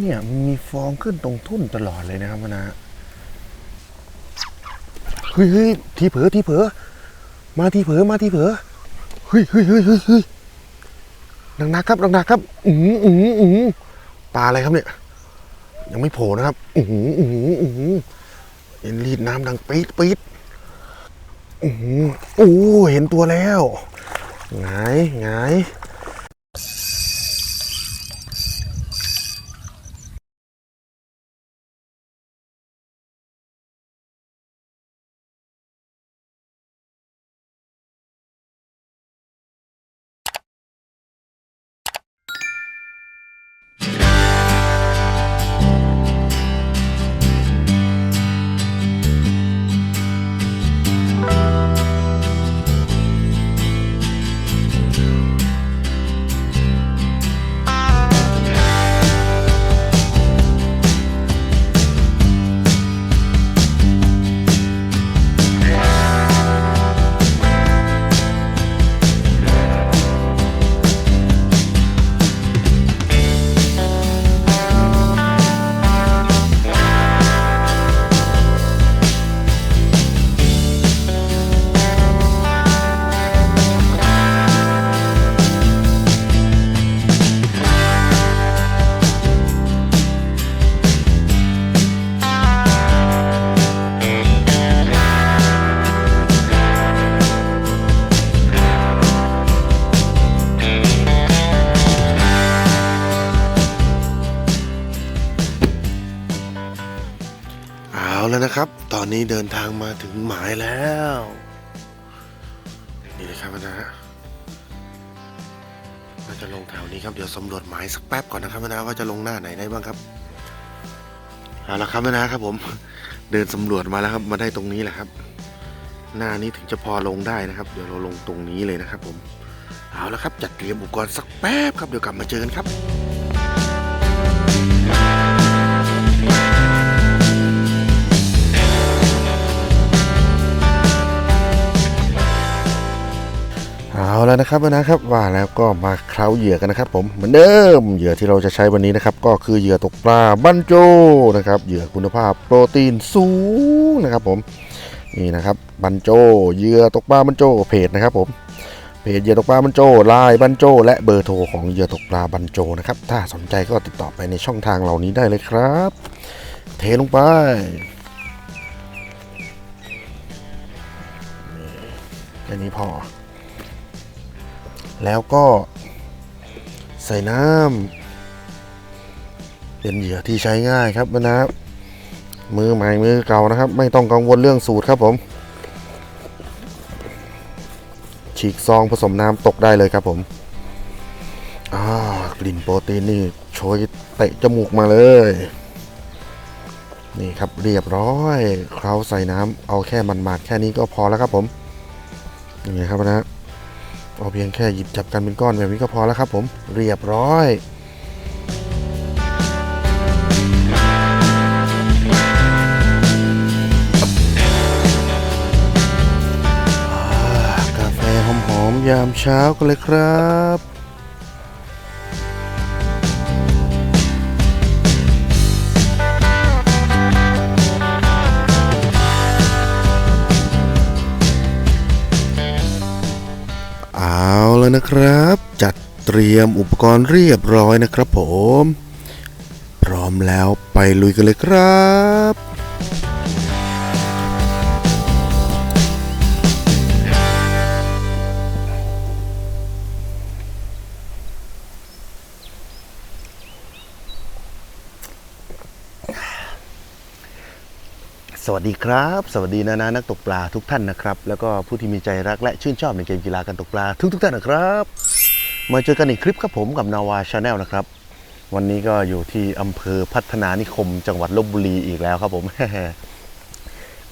เนี่ยมันมีฟองขึ้นตรงทุ่นตลอดเลยนะครับนะเฮ้ยเฮ้ยทีเผลอทีเผลอมาทีเผลอมาทีเผลอเฮ้ยเฮ้ยเฮ้ยเฮ้ยเฮ้ยหนักๆครับหนักๆครับอืออืออือปลาอะไรครับเนี่ย ยังไม่โผล่นะครับอือหืออือหืออือหือเห็นรีดน้ำดังปี๊ดปี๊ดอือหือโอ้เห็นตัวแล้วหงายหง ทางมาถึงหมายแล้ว นี่เลยครับนะฮะน่าจะลงแถวนี้ครับเดี๋ยวสำรวจหมายสักแป๊บก่อนนะครับนะว่าจะลงหน้าไหนได้บ้างครับเอาละครับนะครับผม เดินสำรวจมาแล้วครับมาได้ตรงนี้แหละครับ หน้านี้ถึงจะพอลงได้นะครับ เดี๋ยวเราลงตรงนี้เลยนะครับ ผมเอาละครับจัดเตรียมอุปกรณ์สักแป๊บครับเดี๋ยวกลับมาเจอกันครับ แล้วนะครับนะครับว่าแล้วก็มาเคล้าเหยื่อกันนะครับ ผมเหมือนเดิมเหยื่อที่เราจะใช้วันนี้นะครับ ก็คือเหยื่อตกปลาบันโจนะครับเหยื่อคุณภาพโปรตีนสูงนะครับ ผมนี่นะครับบันโจเหยื่อตกปลาบันโจเพจนะครับ ผมเพจเหยื่อตกปลาบันโจไลน์บันโจ และเบอร์โทรของเหยื่อตกปลาบันโจนะครับถ้าสนใจก็ติดต่อไปในช่องทางเหล่านี้ได้เลยครับ เทลงไปนี่แค่นี้พอ แล้วก็ใส่น้ำเป็นเหยื่อที่ใช้ง่ายครับนะครับ มือใหม่มือเก่านะครับ ไม่ต้องกังวลเรื่องสูตรครับผม ฉีกซองผสมน้ำตกได้เลยครับผมอ่ากลิ่นโปรตีนนี่โชยเตะจมูกมาเลย นี่ครับเรียบร้อยเคล้าใส่น้ำเอาแค่มันมาดแค่นี้ก็พอแล้วครับผมนี่ครับนะ เอาเพียงแค่หยิบจับกันเป็นก้อนแบบนี้ก็พอแล้วครับผมเรียบร้อยกาแฟหอมๆยามเช้ากันเลยครับ นะครับ จัดเตรียมอุปกรณ์เรียบร้อยนะครับผม พร้อมแล้วไปลุยกันเลยครับ วัสดีครับ สวัสดีนานานักตกปลาทุกท่านนะครับ แล้วก็ผู้ที่มีใจรักและชื่นชอบในเกมกีฬาการตกปลาทุกทุกท่านนะครับ มาเจอกันอีกคลิปครับผมกับนาวาชาแนลนะครับ วันนี้ก็อยู่ที่อำเภอพัฒนานิคม จังหวัดลบบุรีอีกแล้วครับผม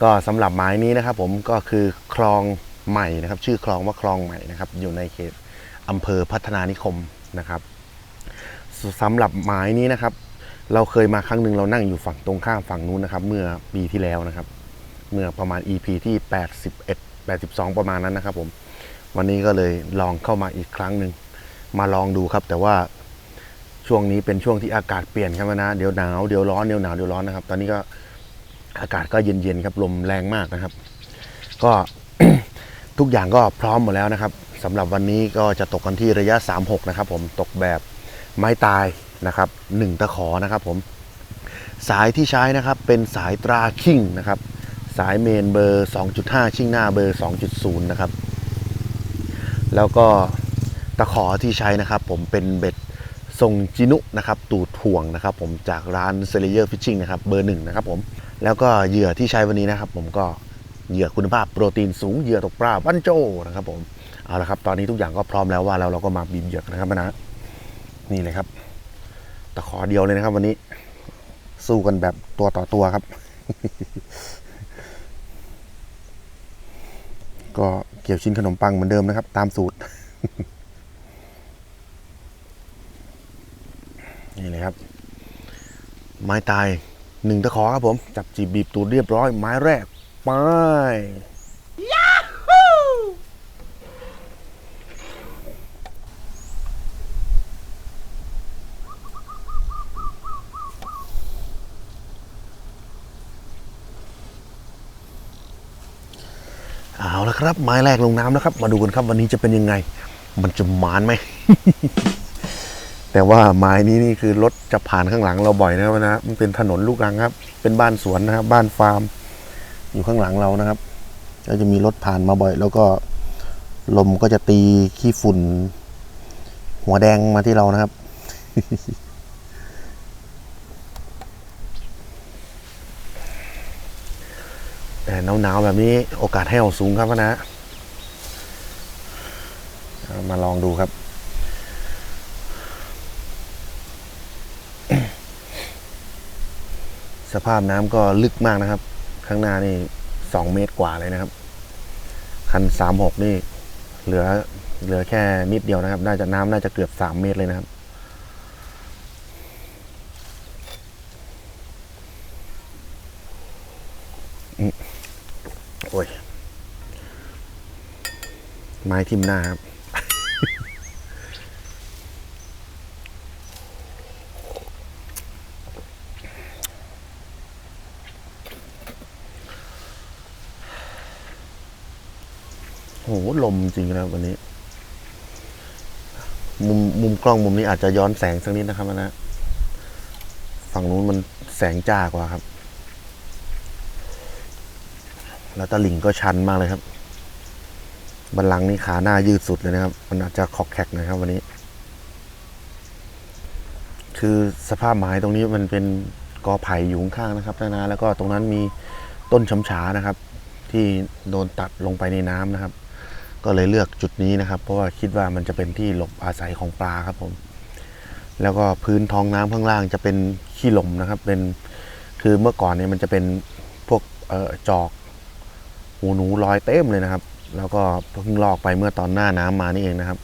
ก็สำหรับหมายนี้นะครับ ผมก็คือคลองใหม่นะครับ ชื่อคลองว่าคลองใหม่นะครับ อยู่ในเขตอำเภอพัฒนานิคมนะครับสำหรับหมายนี้นะครับ เราเคยมาครั้งหนึ่งเรานั่งอยู่ฝั่งตรงข้ามฝั่งนู้นนะครับ เมื่อปีที่แล้วนะครับ เมื่อประมาณ EP ที่ 81 82 ประมาณนั้นนะครับ ผม วันนี้ก็เลยลองเข้ามาอีกครั้งหนึ่งมาลองดูครับ แต่ว่าช่วงนี้เป็นช่วงที่อากาศเปลี่ยนครับนะเดี๋ยวหนาวเดี๋ยวร้อนเดี๋ยวหนาวเดี๋ยวร้อนนะครับ ตอนนี้ก็อากาศก็เย็นๆครับลมแรงมากนะครับ ก็ทุกอย่างก็พร้อมหมดแล้วนะครับสำหรับวันนี้ก็จะตกกันที่ระยะ 36 นะครับ ผมตกแบบไม้ตาย นะครับหนึ่งตะขอนะครับผมสายที่ใช้นะครับเป็นสายตราคิงนะครับสายเมนเบอร์ 2.5 ชิ่งหน้าเบอร์ 2.0 นะครับ แล้วก็ตะขอที่ใช้นะครับ ผมเป็นเบ็ดทรงจินุนะครับตูดถ่วงนะครับ ผมจากร้านเซเลเยอร์ฟิชชิ่งนะครับเบอร์หนึ่งนะครับผมแล้วก็เหยื่อที่ใช้วันนี้นะครับ ผมก็เหยื่อคุณภาพโปรตีนสูงเหยื่อตกปลาบันโจนะครับผมเอาละครับ ตอนนี้ทุกอย่างก็พร้อมแล้วว่าแล้วเราก็มาบีบเหยื่อนนะครับนะนี่เลยครับ ตะขอเดียวเลยนะครับ วันนี้ สู้กันแบบตัวต่อตัวครับ ก็เกี่ยวชิ้นขนมปังเหมือนเดิมนะครับ ตามสูตร นี่เลยครับ ไม้ตายหนึ่งตะขอครับผม จับจีบบีบตูดเรียบร้อย ไม้แรกไป เอาละ ครับ ไม้แรกลงน้ำแล้วครับ มาดูกันครับ วันนี้จะเป็นยังไง มันจะหมานไหม แต่ว่าไม้นี้นี่คือรถจะผ่านข้างหลังเราบ่อยนะครับนะมันเป็นถนนลูกรังครับ เป็นบ้านสวนนะครับ บ้านฟาร์ม อยู่ข้างหลังเรานะครับก็จะมีรถผ่านมาบ่อย แล้วก็ลมก็จะตีขี้ฝุ่น หัวแดงมาที่เรานะครับ แต่หนาวๆแบบนี้โอกาสแห้วสูงครับนะเอามาลองดูครับ สภาพน้ำก็ลึกมากนะครับ ข้างหน้านี่สองเมตรกว่าเลยนะครับ คันสามหกนี่ เหลือเหลือแค่นิดเดียวนะครับ น่าจะน้ำน่าจะเกือบสามเมตรเลยนะครับ โอ้ย ไม้ทิ่มหน้าครับโหลมจริงนะวันนี้ มุมมุมกล้องมุมนี้อาจจะย้อนแสงสักนิดนะครับนะ ฝั่งนู้นมันแสงจ้ากว่าครับ แล้วตะหลิ่งก็ชันมากเลยครับ บันลังนี่ขาหน้ายืดสุดเลยนะครับ มันอาจจะขอกแขกนะครับ วันนี้ คือสภาพไม้ตรงนี้มันเป็นกอไผ่อยู่ข้างนะครับนานาแล้วก็ตรงนั้นมีต้นช้ำฉานะครับ ที่โดนตัดลงไปในน้ำนะครับ ก็เลยเลือกจุดนี้นะครับ เพราะว่าคิดว่ามันจะเป็นที่หลบอาศัยของปลาครับผม แล้วก็พื้นท้องน้ำข้างล่างจะเป็นขี้หล่มนะครับ เป็นคือเมื่อก่อนเนี่ยมันจะเป็นพวกออจอก หูหนูลอยเต็มเลยนะครับ แล้วก็เพิ่งลอกไปเมื่อตอนหน้าน้ำมานี่เองนะครับ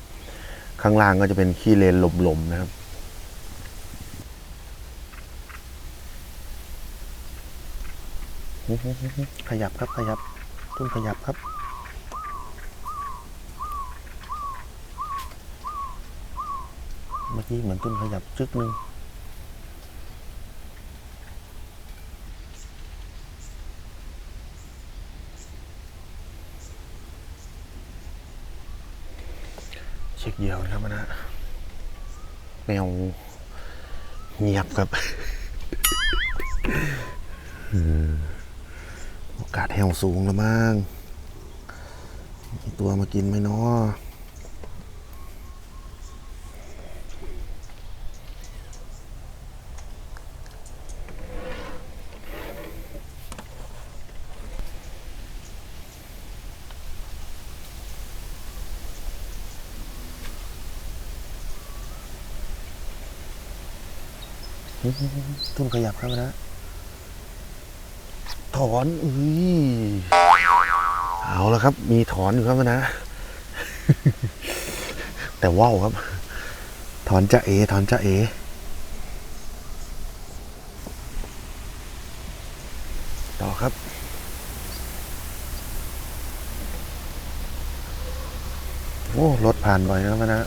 ข้างล่างก็จะเป็นขี้เลนหลมๆนะครับขยับครับขยับต้นขยับครับเมื่อกี้เหมือนต้นขยับจึกนึง เหยี่ยวนะครับนะแมวเงียบครับโอกาสแห้วสูงแล้วมั้งตัวมากินไหมเนาะ ต้นขยับครับนะ ถอนอุ้ยเอาแล้วครับ มีถอนอยู่ครับนะ แต่ว่าวครับ ถอนจะเอ ถอนจะเอต่อครับโอ้รถผ่านบ่อยนะครับนะ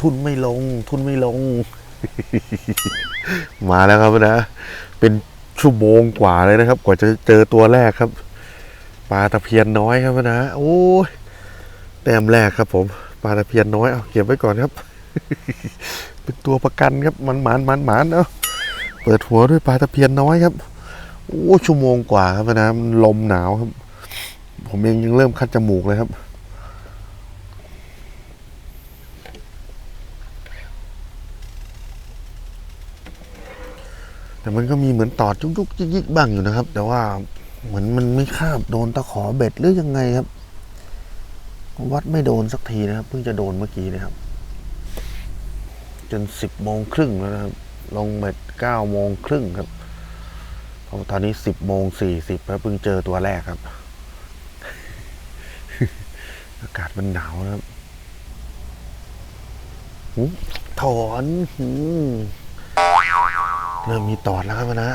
ทุนไม่ลง ทุนไม่ลง มาแล้วครับนะ เป็นชั่วโมงกว่าเลยนะครับ กว่าจะเจอตัวแรกครับปลาตะเพียนน้อยครับนะโอ้ยแต้มแรกครับ ผมปลาตะเพียนน้อยเอาเก็บไว้ก่อนครับ เป็นตัวประกันครับมันหมานมันหมานเนาะเปิดหัวด้วยปลาตะเพียนน้อยครับโอ้ชั่วโมงกว่าครับนะลมหนาวครับ ผมเองยังเริ่มคัดจมูกเลยครับ แต่มันก็มีเหมือนตอดจุกจุกยิกยิกบ้างอยู่นะครับ แต่ว่าเหมือนมันไม่คาบโดนตะขอเบ็ดหรือยังไงครับ วัดไม่โดนสักทีนะครับ เพิ่งจะโดนเมื่อกี้นะครับ จนสิบโมงครึ่งแล้วนะครับ ลงเบ็ดเก้าโมงครึ่งครับเพราะตอนนี้สิบโมงสี่สิบแล้วเพิ่งเจอตัวแรกครับ อากาศมันหนาวนะครับถอนหืม เริ่มมีตอดแล้วครับนะ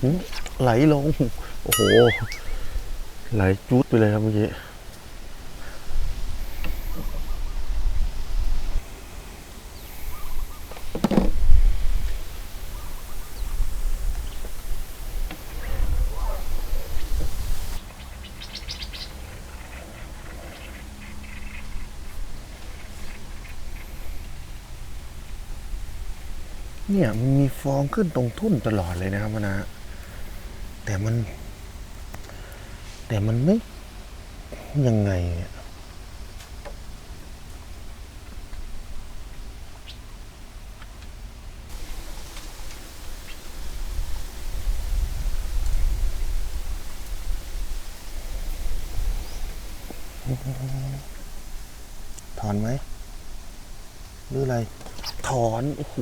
หืมไหลลง โอ้โห ไหลจุดไปเลยครับเมื่อกี้ เนี่ยมันมีฟอง ขึ้นตรงทุ่นตลอดเลยนะครับนะ แต่มัน แต่มันไม่ยังไงเนี่ยถอนไหมหรืออะไร ถอน โอ้โห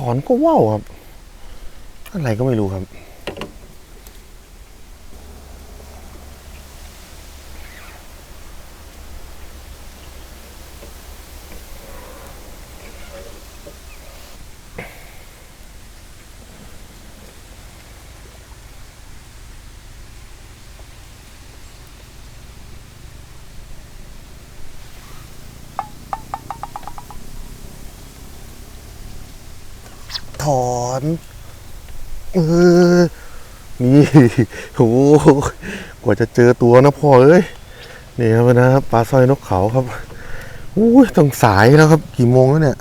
ถอนก็ว่าวครับ อะไรก็ไม่รู้ครับ ถอนเออนี่โหกว่าจะเจอตัวนะพ่อเอ้ยนี่ครับนะครับปลาสร้อยนกเขาครับอุ้ยต้องสายแล้วครับ กี่โมงแล้วเนี่ย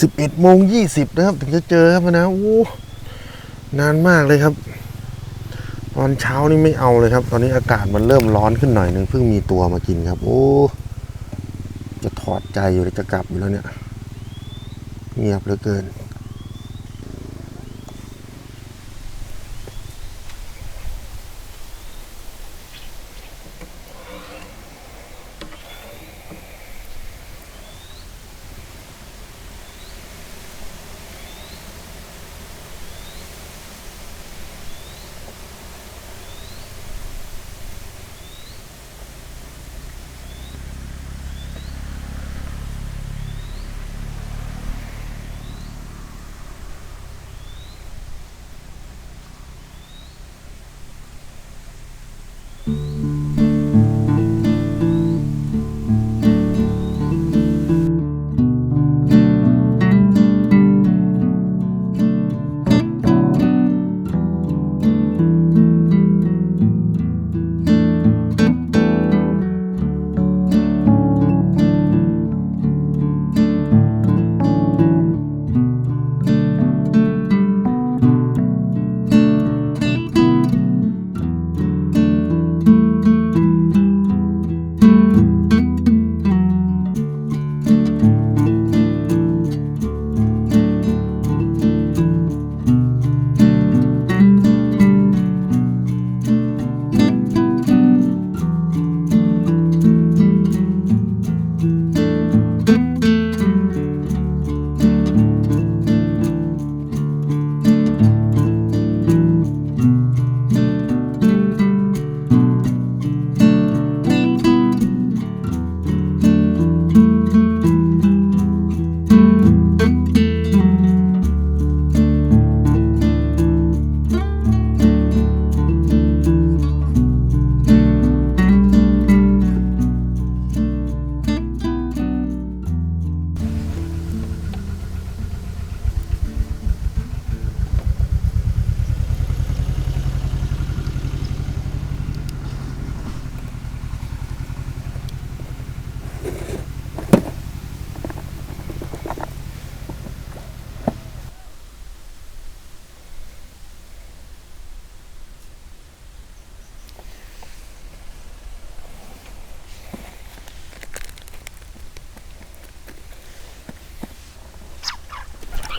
สิบเอ็ดโมงยี่สิบนะครับ ถึงจะเจอครับนะโอ้นานมากเลยครับ ตอนเช้านี่ไม่เอาเลยครับ ตอนนี้อากาศมันเริ่มร้อนขึ้นหน่อยนึงเพิ่งมีตัวมากินครับ โอ้จะถอดใจอยู่เลยจะกลับอยู่แล้วเนี่ย เงียบเหลือเกิน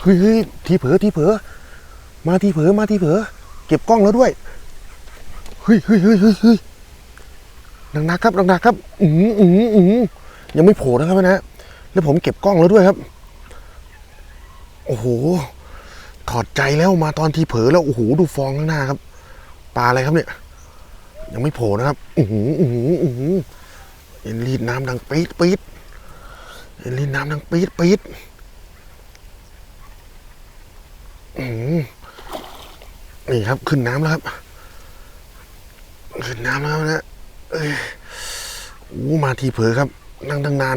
ฮ้ยเฮ้ยทีเผลอทีเผลอมาทีเผลอมาทีเผลอเก็บกล้องแล้วด้วยเฮ้ยเฮ้ยเฮ้ยเฮ้ยเฮ้ยดังนักครับดังนักครับอือหืออือหืออือหือยังไม่โผล่นะครับนะแล้วผมเก็บกล้องแล้วด้วยครับ โอ้โหถอดใจแล้วมาตอนทีเผลอแล้วโอ้โหดูฟองข้างหน้าครับปลาอะไรครับเนี่ย ยังไม่โผล่นะครับอือหืออือหืออือหือเอ็นรีดน้ำดังปี๊ดปี๊ดเอ็นรีดน้ำดังปี๊ดปี๊ดอือหือ นี่ครับขึ้นน้ำแล้วครับ ขึ้นน้ำแล้วนะเอ้ยโอ้มาทีเผลอครับ นั่งตั้งนาน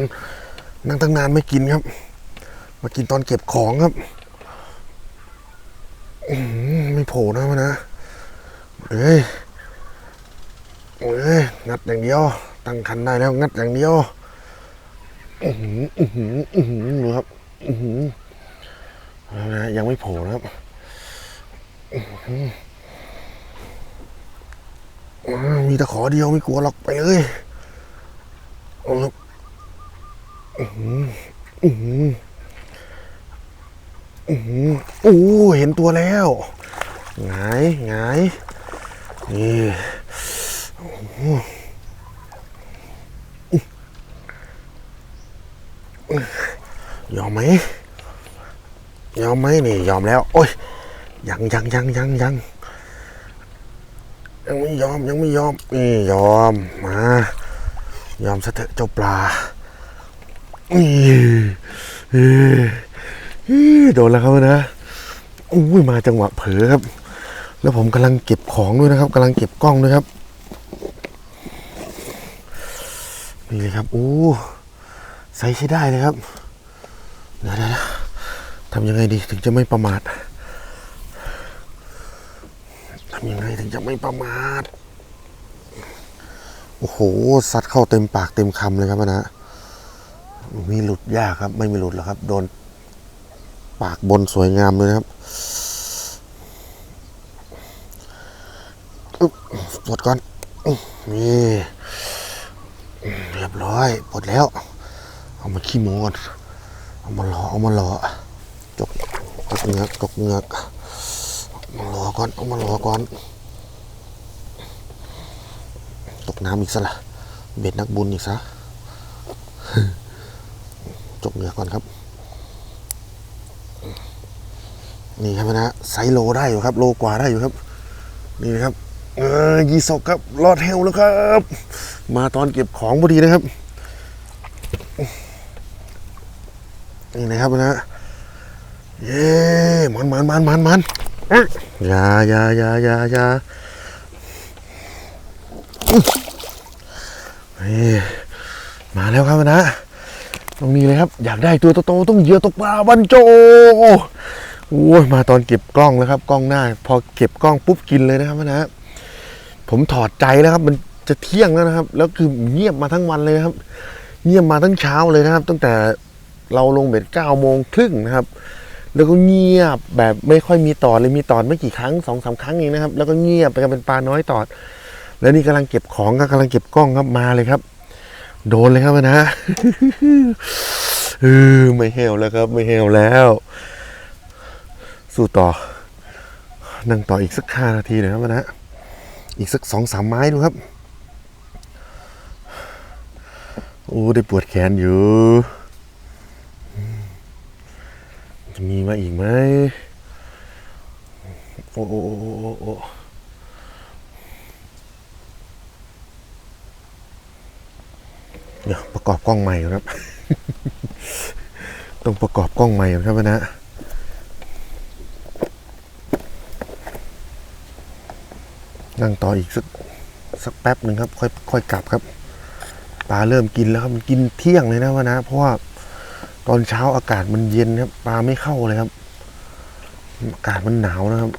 นั่งตั้งนานไม่กินครับ มากินตอนเก็บของครับอืมไม่โผล่นะมันนะเอ้ยเอ้ยงัดอย่างเดียว ตั้งคันได้แล้วงัดอย่างเดียวอือหืออือหืออือหือครับอือหือ นะยังไม่โผล่นะครับมีตะขอเดียวไม่กลัวหรอกไปเลยเอาครับอือหืออือหืออู้เห็นตัวแล้วหงายหงายนี่ยอมไหม ยอมไหมนี่ยอมแล้ว โอ้ยยังยังยังยังยังยังไม่ยอมยังไม่ยอมนี่ยอมมายอมซะเถอะเจ้าปลานี่เอ้ยอี๋โดนแล้วครับนะอุ้ยมาจังหวะเผลอครับ แล้วผมกำลังเก็บของด้วยนะครับกำลังเก็บกล้องด้วยครับนี่เลยครับอู้ใส่ใช้ได้เลยครับเดี๋ยวนะ ทำยังไงดีถึงจะไม่ประมาททำยังไงถึงจะไม่ประมาท โอ้โหซัดเข้าเต็มปากเต็มคำเลยครับนะมีหลุดยากครับ ไม่มีหลุดหรอกครับ โดนปากบนสวยงามเลยนะครับปลดก่อน นี่เรียบร้อยปลดแล้ว เอามาขี้โมก่อนเอามาหล่อเอามาหล่อ จกจกเงือกจกเงือกมาหลอก่อนเอามาหลอก่อน ตกน้ำอีกซะละเบ็ดนักบุญอีกซะจกเงือกก่อนครับ นี่ครับนะไซโลได้อยู่ครับ โลกว่าได้อยู่ครับ นี่นะครับเออยีสกครับรอดเฮลแล้วครับ มาตอนเก็บของพอดีนะครับ นี่นะครับนะ เย้มันมันมันมันมันเอ้ยอย่าอย่าอย่าอย่าอย่าอุ๊ยนี่มาแล้วครับนะ ตรงนี้เลยครับ อยากได้ตัวโตๆต้องเหยื่อตกปลาบันโจโอ้ยมาตอนเก็บกล้องแล้วครับ กล้องหน้า พอเก็บกล้องปุ๊บกินเลยนะครับนะ ผมถอดใจแล้วครับ มันจะเที่ยงแล้วนะครับ แล้วคือเงียบมาทั้งวันเลยนะครับ เงียบมาทั้งเช้าเลยนะครับ ตั้งแต่เราลงเบ็ดเก้าโมงครึ่งนะครับ แล้วก็เงียบแบบไม่ค่อยมีตอดเลยมีตอดไม่กี่ครั้งสองสามครั้งเองนะครับ แล้วก็เงียบไปกันเป็นปลาน้อยตอด แล้วนี่กำลังเก็บของก็กำลังเก็บกล้องครับมาเลยครับ โดนเลยครับนะเออไม่เฮวแล้วครับ ไม่เฮวแล้ว สู้ต่อ นั่งต่ออีกสักห้านาทีหน่อยครับนะอีกสักสองสามไม้ดูครับ โอ้ได้ปวดแขนอยู่ จะ มีมาอีกไหมโอ้โอ้โอ้โอ้โอ้เดี๋ยวประกอบกล้องใหม่ครับ ต้องประกอบกล้องใหม่ครับนะนั่งต่ออีกสักสักแป๊บหนึ่งครับ ค่อยค่อยกลับครับปลาเริ่มกินแล้วครับมันกินเที่ยงเลยนะวะนะ เพราะว่า ตอนเช้าอากาศมันเย็นครับปลาไม่เข้าเลยครับ อากาศมันหนาวนะครับ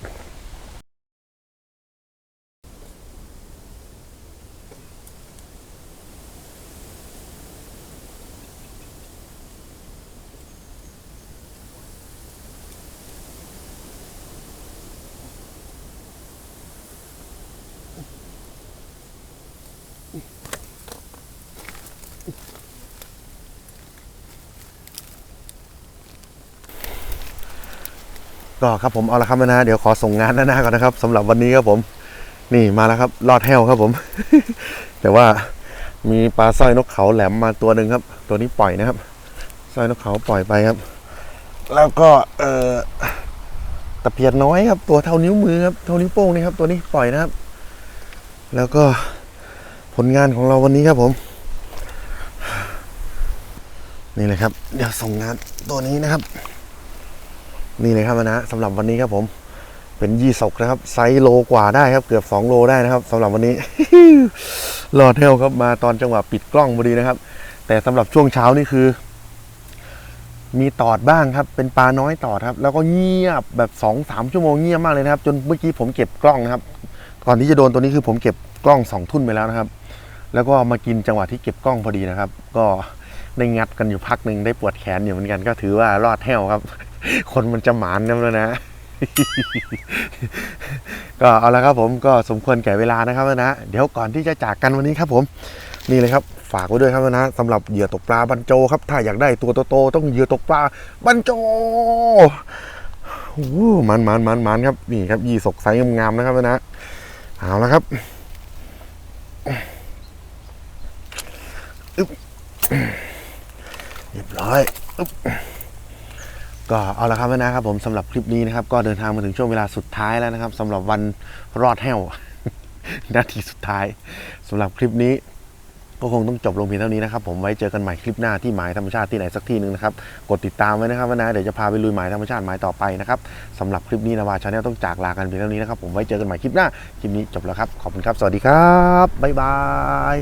ก็ครับผมเอาละครับนะเดี๋ยวขอส่งงานด้าหน้าก่อนนะครับสำหรับวันนี้ครับผม นี่มาแล้วครับรอดแห้วครับผม แต่ว่ามีปลาสร้อยนกเขาแหลมมาตัวหนึ่งครับ ตัวนี้ปล่อยนะครับสร้อยนกเขาปล่อยไปครับ แล้วก็เออตะเพียนน้อยครับ ตัวเท่านิ้วมือครับเท่านิ้วโป้งนี่ครับ ตัวนี้ปล่อยนะครับ แล้วก็ผลงานของเราวันนี้ครับผม นี่เลยครับ เดี๋ยวส่งงานตัวนี้นะครับ นี่เลยครับนะสำหรับวันนี้ครับผม เป็นยี่สกนะครับ ไซส์โลกว่าได้ครับเกือบ2โลได้นะครับสำหรับวันนี้รอดเทลครับมาตอนจังหวะปิดกล้องพอดีนะครับ แต่สำหรับช่วงเช้านี่คือ มีตอดบ้างครับ เป็นปลาน้อยตอดครับ แล้วก็เงียบแบบ2อสามชั่วโมงเงียบมากเลยนะครับ จนเมื่อกี้ผมเก็บกล้องนะครับ ก่อนที่จะโดนตัวนี้คือผมเก็บกล้องสองทุ่นไปแล้วนะครับ แล้วก็มากินจังหวะที่เก็บกล้องพอดีนะครับ ก็ได้งัดกันอยู่พักหนึ่งได้ปวดแขนอยู่เหมือนกันก็ถือว่ารอดแห้วครับ คนมันจะหมานกันแล้วนะ ก็เอาละครับผมก็สมควรแก่เวลานะครับนะ เดี๋ยวก่อนที่จะจากกันวันนี้ครับผม นี่เลยครับฝากไว้ด้วยครับนะสำหรับเหยื่อตกปลาบันโจครับ ถ้าอยากได้ตัวโตๆต้องเหยื่อตกปลาบันโจโอ้มันมันมันมันครับ นี่ครับยี่สกไซส์งามๆนะครับนะเอาละครับอึ๊บเรียบร้อยอึ๊บ ก็เอาละครับนะครับผมสำหรับคลิปนี้นะครับ ก็เดินทางมาถึงช่วงเวลาสุดท้ายแล้วนะครับสำหรับวันรอดแห้วนาทีสุดท้ายสำหรับคลิปนี้ก็คงต้องจบลงเพียงเท่านี้นะครับ ผมไว้เจอกันใหม่คลิปหน้าที่หมายธรรมชาติที่ไหนสักที่หนึ่งนะครับกดติดตามไว้นะครับว่านะเดี๋ยวจะพาไปลุยหมายธรรมชาติหมายต่อไปนะครับสำหรับคลิปนี้นะวาชาแนลต้องจากลากันเพียงเท่านี้นะครับผมไว้เจอกันใหม่คลิปหน้าคลิปนี้จบแล้วครับขอบคุณครับ สวัสดีครับบ๊ายบาย